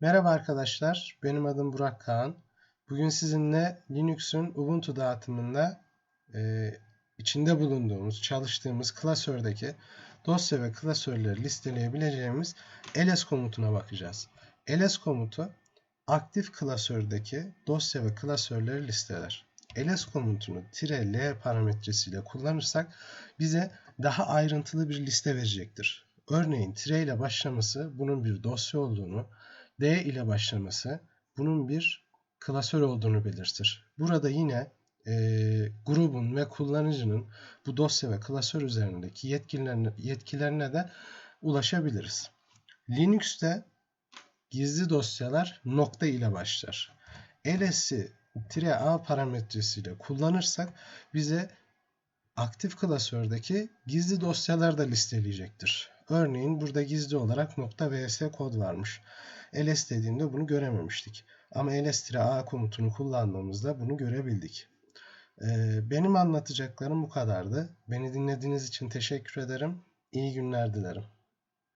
Merhaba arkadaşlar, benim adım Burak Kaan. Bugün sizinle Linux'un Ubuntu dağıtımında e, içinde bulunduğumuz, çalıştığımız klasördeki dosya ve klasörleri listeleyebileceğimiz ls komutuna bakacağız. ls komutu aktif klasördeki dosya ve klasörleri listeler. ls komutunu "-l parametresiyle kullanırsak bize daha ayrıntılı bir liste verecektir. Örneğin tire ile başlaması bunun bir dosya olduğunu, D ile başlaması bunun bir klasör olduğunu belirtir. Burada yine e, grubun ve kullanıcının bu dosya ve klasör üzerindeki yetkilerine, yetkilerine de ulaşabiliriz. Linux'te gizli dosyalar nokta ile başlar. ls'i "-a parametresiyle kullanırsak bize aktif klasördeki gizli dosyalar da listeleyecektir. Örneğin burada gizli olarak .vs kod varmış. ls dediğimde bunu görememiştik. Ama ls-a komutunu kullandığımızda bunu görebildik. Ee, benim anlatacaklarım bu kadardı. Beni dinlediğiniz için teşekkür ederim. İyi günler dilerim.